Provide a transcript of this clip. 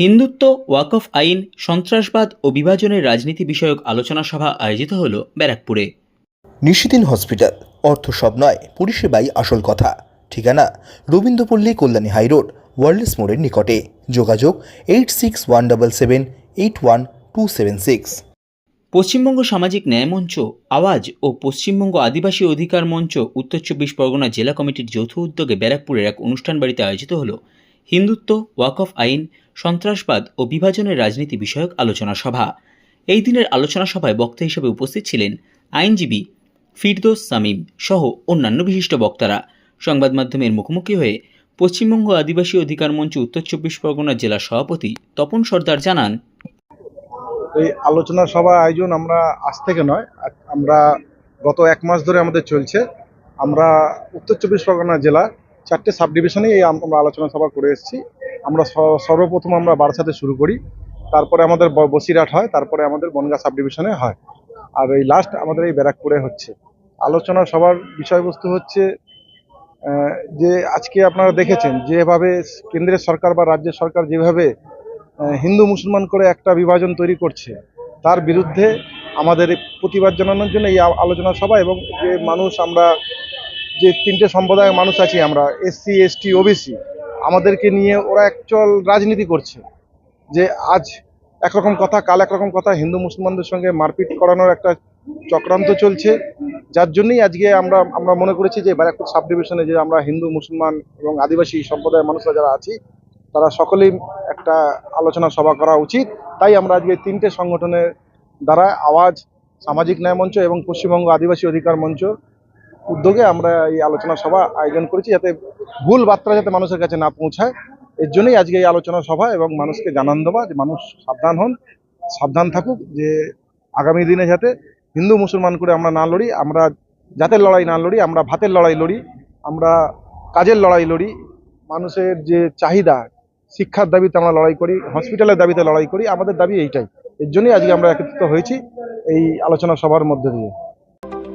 হিন্দুত্ব ওয়াকফ আইন সন্ত্রাসবাদ ও বিভাজনের রাজনীতি বিষয়ক আলোচনা সভা আয়োজিত হল ব্যারাকপুরে। নিশিদিন হসপিটাল অর্থ সব নয় পরিষেবাই আসল কথা। ঠিকানা রবীন্দ্রপল্লী কল্যাণী হাইরোড ওয়ার্ল্ডস মোড়ের নিকটে। যোগাযোগ eight six one double seven eight one two seven six. Paschimbanga সামাজিক ন্যায় মঞ্চ আওয়াজ ও পশ্চিমবঙ্গ আদিবাসী অধিকার মঞ্চ উত্তর চব্বিশ পরগনা জেলা কমিটির যৌথ উদ্যোগে ব্যারাকপুরের এক অনুষ্ঠান বাড়িতে আয়োজিত হল হিন্দুত্ব ওয়াকফ আইন, সন্ত্রাসবাদ ও বিভাজনের রাজনীতি বিষয়ক আলোচনা সভা। এই দিনের আলোচনা সভায় বক্তা হিসেবে উপস্থিত ছিলেন আইনজীবী ফিরদোস সামিম সহ অন্যান্য বিশিষ্ট বক্তারা। সংবাদ মাধ্যমের মুখোমুখি হয়ে পশ্চিমবঙ্গ আদিবাসী অধিকার মঞ্চ উত্তর চব্বিশ পরগনা জেলা সভাপতি তপন সর্দার জানান, এই আলোচনা সভা আয়োজন আমরা আজ থেকে নয়, আমরা গত এক মাস ধরে আমাদের চলছে। আমরা উত্তর চব্বিশ পরগনা জেলা চারটে সাব ডিভিশনেই এই আমরা আলোচনা সভা করে এসেছি। আমরা সর্বপ্রথম আমরা বারাসাতে শুরু করি। তারপরে আমাদের বসিরহাট হয়, তারপরে আমাদের বনগা সাব ডিভিশনে হয়। আর এই লাস্ট আমাদের এই ব্যারাকপুরে হচ্ছে। আলোচনা সভার বিষয়বস্তু হচ্ছে যে আজকে আপনারা দেখেছেন, যেভাবে কেন্দ্রের সরকার বা রাজ্য সরকার যেভাবে হিন্দু মুসলমান করে একটা বিভাজন তৈরি করছে, তার বিরুদ্ধে আমাদের প্রতিবাদ জানানোর জন্য এই আলোচনা সভা এবং যে মানুষ আমরা যে তিনটে সম্প্রদায়ের মানুষ আছি আমরা এসসি এসটি ওবিসি আমাদেরকে নিয়ে ওরা অ্যাকচুয়াল রাজনীতি করছে। যে আজ একরকম কথা, কাল একরকম কথা, হিন্দু মুসলমানদের সঙ্গে মারপিট করানোর একটা চক্রান্ত চলছে। যার জন্যই আজকে আমরা আমরা মনে করেছি যে ব্যারাকপুর সাব ডিভিশনে যে আমরা হিন্দু, মুসলমান এবং আদিবাসী সম্প্রদায়ের মানুষরা যারা আছি, তারা সকলেই একটা আলোচনা সভা করা উচিত। তাই আমরা আজকে তিনটে সংগঠনের দ্বারা আওয়াজ, সামাজিক ন্যায় মঞ্চ এবং পশ্চিমবঙ্গ আদিবাসী অধিকার মঞ্চ উদ্যোগে আমরা এই আলোচনা সভা আয়োজন করেছি যাতে ভুল বার্তা যাতে মানুষের কাছে না পৌঁছায়। এর জন্যই আজকে এই আলোচনা সভা এবং মানুষকে জানান দেওয়া যে মানুষ সাবধান হন, সাবধান থাকুক, যে আগামী দিনে যাতে হিন্দু মুসলমান করে আমরা না লড়ি, আমরা জাতের লড়াই না লড়ি, আমরা ভাতের লড়াই লড়ি, আমরা কাজের লড়াই লড়ি, মানুষের যে চাহিদা, শিক্ষার দাবিতে আমরা লড়াই করি, হসপিটালের দাবিতে লড়াই করি, আমাদের দাবি এইটাই। এর জন্যই আজকে আমরা একত্রিত হয়েছি এই আলোচনা সভার মধ্যে দিয়ে।